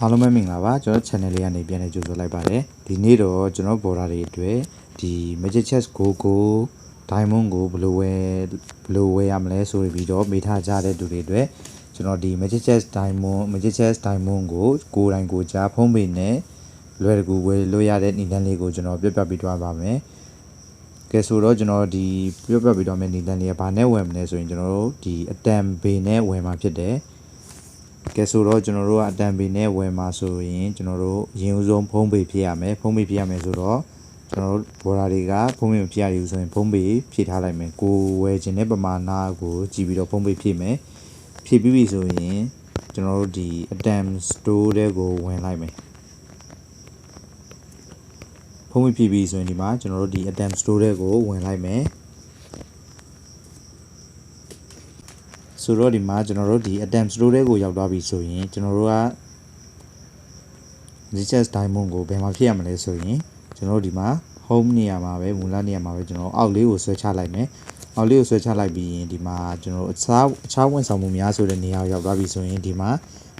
အားလုံးပဲမင်္ဂလာပါကျွန်တော် channel လေးကနေပြန်လည်ကြိုဆိုလိုက်ပါတယ်ဒီနေ့တော့ကျွန်တော် border တွေအတွက်ဒီ magic chess go go diamond ကိုဘယ်လိုဝယ်ဘယ်လိုဝယ်ရမလဲဆိုပြီးတော့မေးထားကြတဲ့သူတွေအတွက်ကျွန်တော်ဒီ magic chess diamond magic chess diamond ကိုကိုယ်တိုင်ကိုယ်ကြားဖုံးပေနဲ့လွယ်တကူဝယ်လို့ရတဲ့နည်းလမ်းလေးကိုကျွန်တော်ပြပြပေးသွားပါမယ်ကဲဆိုတော့ကျွန်တော်ဒီပြပြပေးသွားမယ့်နည်းလမ်းလေးကဘာနဲ့ဝယ်မလဲဆိုရင်ကျွန်တော်တို့ဒီအတန်ဘေနဲ့ဝယ်မှာဖြစ်တယ် ကဲဆိုတော့ကျွန်တော်တို့ကအတန်ပေနဲ့ဝယ်မှာဆိုရင်ကျွန်တော်တို့ရင်ဦးဆုံးဖုံးပေဖြစ်ရမယ်ဖုံးပေဖြစ်ရမယ်ဆိုတော့ကျွန်တော်တို့ဘော်ဒါတွေကဖုံးပေမဖြစ်ရဘူးဆိုရင်ဖုံးပေဖြည့်ထားလိုက်မယ်ကိုဝယ်ခြင်းတဲ့ပမာဏကိုကြည့်ပြီးတော့ဖုံးပေဖြည့်မယ်ဖြည့်ပြီးပြီဆိုရင်ကျွန်တော်တို့ဒီအတန် store တဲ့ကိုဝင်လိုက်မယ်ဖုံးပေဖြည့်ပြီးဆိုရင်ဒီမှာကျွန်တော်တို့ဒီအတန် store တဲ့ကိုဝင်လိုက်မယ် ဆိုတော့ဒီမှာကျွန်တော်တို့ဒီ attempt slow တွေကိုရောက်သွားပြီဆိုရင်ကျွန်တော်တို့က research diamond ကိုဘယ်မှာဖြစ်ရမလဲဆိုရင်ကျွန်တော်တို့ဒီမှာ home နေရာမှာပဲမူလနေရာမှာပဲကျွန်တော်အောက်လေးကိုဆွဲချလိုက်မယ်အောက်လေးကိုဆွဲချလိုက်ပြီးရင်ဒီမှာကျွန်တော်တို့အခြားအခြားဝန်ဆောင်မှုများဆိုတဲ့နေရာကိုရောက်သွားပြီဆိုရင်ဒီမှာ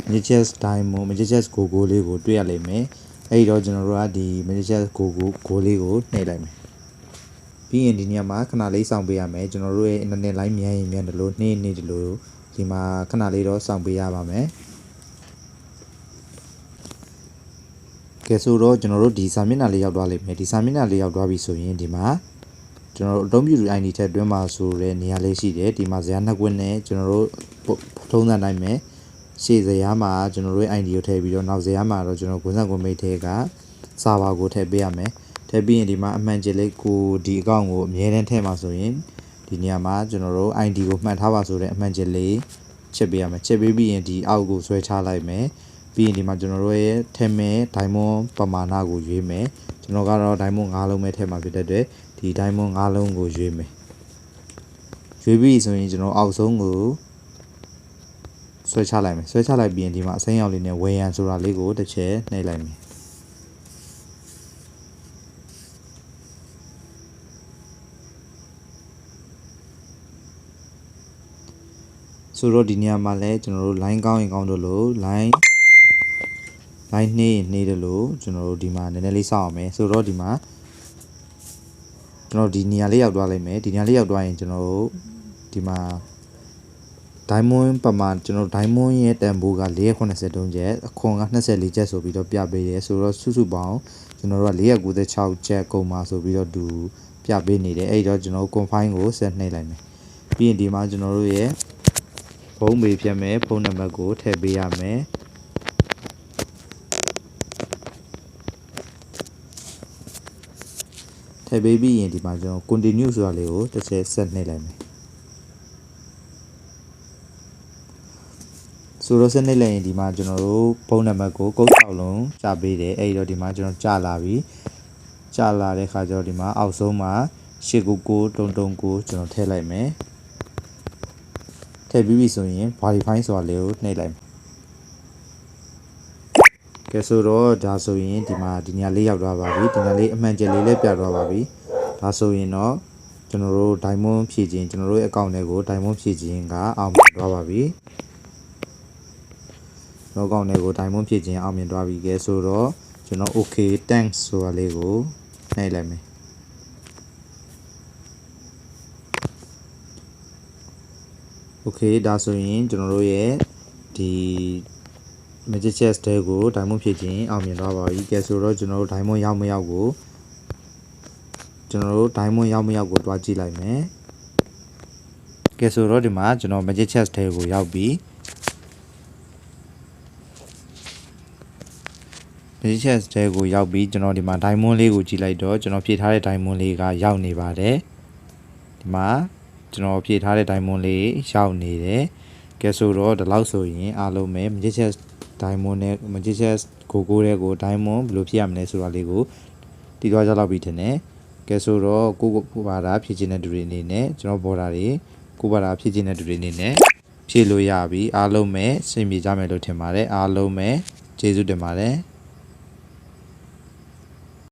Magician's Diamond Magician's Go Go လေးကိုတွေ့ရလိမ့်မယ်အဲ့ဒီတော့ကျွန်တော်တို့ကဒီ Magician's Go Go Go လေးကိုနှိပ်လိုက်မယ် ပြီးရင်ဒီနေရာမှာခဏလေးစောင့်ပေးရမယ်ကျွန်တော်တို့ရဲ့ internet line မြန်ရင်မြန်တယ်လို့နှင်းနေတယ်လို့ဒီမှာခဏလေးတော့စောင့်ပေးရပါမယ်ကဲဆိုတော့ကျွန်တော်တို့ဒီစာမျက်နှာလေးရောက်သွားလိမ့်မယ်ဒီစာမျက်နှာလေးရောက်သွားပြီဆိုရင်ဒီမှာကျွန်တော်တို့အသုံးပြု ID ထက်တွင်းမှာဆိုတဲ့နေရာလေးရှိတယ်ဒီမှာဇာတ်နှစ်ကွင်းနဲ့ကျွန်တော်တို့ထုံးစံတိုင်းပဲရှေ့ဇာတ်မှာကျွန်တော်တို့ ID ကိုထည့်ပြီးတော့နောက်ဇာတ်မှာတော့ကျွန်တော်ကွန်ဆက်ကွန်မိတ်ထဲကစာပါကိုထည့်ပေးရမယ် ထည့်ပြီးရင်ဒီမှာအမှန်ကျလေးကိုဒီအကောင့်ကိုအမြဲတမ်းထည့်မှာဆိုရင်ဒီနေရာမှာကျွန်တော်တို့ ID ကိုမှတ်ထားပါဆိုတဲ့အမှန်ကျလေးချက်ပေးရမယ်ချက်ပေးပြီးရင်ဒီအောက်ကိုဆွဲချလိုက်မယ်ပြီးရင်ဒီမှာကျွန်တော်တို့ရဲ့ထည့်မဲ့ diamond ပမာဏကိုရွေးမယ်ကျွန်တော်ကတော့ diamond 5လုံးပဲထည့်မှာဖြစ်တဲ့အတွက်ဒီ diamond 5လုံးကိုရွေးမယ်ရွေးပြီးဆိုရင်ကျွန်တော်အောက်ဆုံးကိုဆွဲချလိုက်မယ်ဆွဲချလိုက်ပြီးရင်ဒီမှာအစိမ်းရောင်လေးနဲ့ဝယ်ရန်ဆိုတာလေးကိုတစ်ချက်နှိပ်လိုက်မယ် ဆိုတော့ဒီနေရာမှာလဲကျွန်တော်တို့ line ကောင်းရင်ကောင်းတယ်လို့ line line နှေးရင်နှေးတယ်လို့ကျွန်တော်တို့ဒီမှာနည်းနည်းလေးစောင့်အောင်မယ်ဆိုတော့ဒီမှာကျွန်တော်ဒီနေရာလေးရောက်သွားလိုက်မယ်ဒီနေရာလေးရောက်သွားရင်ကျွန်တော်တို့ဒီမှာ diamond ပမာကျွန်တော် diamond ရဲ့တန်ဖိုးက483ကျပ်အခွန်က24ကျပ်ဆိုပြီးတော့ပြပေးတယ်ဆိုတော့စုစုပေါင်းကျွန်တော်တို့က496ကျပ်ကုန်ပါဆိုပြီးတော့သူပြပေးနေတယ်အဲ့တော့ကျွန်တော် confine ကိုဆက်နှိပ်လိုက်မယ်ပြီးရင်ဒီမှာကျွန်တော်တို့ရဲ့ ဖုန်းမေဖြတ်မယ်ဖုန်းနံပါတ်ကိုထည့်ပေးရမယ်ထည့်ပေးပြီးရင်ဒီမှာကျွန်တော် continue ဆိုတာလေးကိုတစ်ချက်ဆက်နှိပ်လိုက်မယ်ဆိုတော့ဆက်နှိပ်လိုက်ရင်ဒီမှာကျွန်တော်တို့ဖုန်းနံပါတ်ကိုကုတ်6လုံးကြာပေးတယ်အဲ့ဒီတော့ဒီမှာကျွန်တော်ကြာလာပြီကြာလာတဲ့ခါကျတော့ဒီမှာအောက်ဆုံးမှာ899တုံတုံကိုကျွန်တော်ထည့်လိုက်မယ် ထည့်ပြီးပြီဆိုရင် verify ဆိုတာလေးကိုနှိပ်လိုက်မယ်ကဲဆိုတော့ဒါဆိုရင်ဒီမှာဒီညလေးရောက်သွားပါပြီဒီညလေးအမှန်ကျလေးလည်းပြသွားပါပြီဒါဆိုရင်တော့ကျွန်တော်တို့ diamond ဖြည့်ခြင်းကျွန်တော်တို့ရဲ့ account တွေကို diamond ဖြည့်ခြင်းကအောင်မြင်သွားပါပြီကျွန်တော် account တွေကို diamond ဖြည့်ခြင်းအောင်မြင်သွားပြီကဲဆိုတော့ကျွန်တော် okay thanks ဆိုတာလေးကိုနှိပ်လိုက်မယ် okay ဒါဆိုရင်ကျွန်တော်တို့ရဲ့ဒီ magic chest တဲကို diamond ဖြစ်ခြင်းအောင်မြင်သွားပါပြီကဲဆိုတော့ကျွန်တော်တို့ diamond ရောက်မရောက်ကိုကျွန်တော်တို့ diamond ရောက်မရောက်ကိုတွားကြည့်လိုက်မယ်ကဲဆိုတော့ဒီမှာကျွန်တော် magic chest တဲကိုရောက်ပြီ magic chest တဲကိုရောက်ပြီကျွန်တော်ဒီမှာ diamond လေးကိုကြည့်လိုက်တော့ကျွန်တော်ဖြည့်ထားတဲ့ diamond လေးကရောက်နေပါတယ်ဒီမှာ ကျွန်တော်ဖြည့်ထားတဲ့ diamond လေးရောက်နေတယ်ကဲဆိုတော့ဒီလောက်ဆိုရင်အားလုံးပဲ Magician diamond နဲ့ Magician gogo တဲ့ကို diamond ဘယ်လိုဖြည့်ရမလဲဆိုတာလေးကိုတည်သွားကြတော့ပြီထင်တယ်ကဲဆိုတော့ကိုကိုဘာသာဖြည့်ခြင်းတဲ့သူတွေအနေနဲ့ကျွန်တော် border တွေကိုဘာသာဖြည့်ခြင်းတဲ့သူတွေအနေနဲ့ဖြည့်လို့ရပြီအားလုံးပဲစင်ပြေကြမယ်လို့ထင်ပါတယ်အားလုံးပဲကျေးဇူးတင်ပါတယ်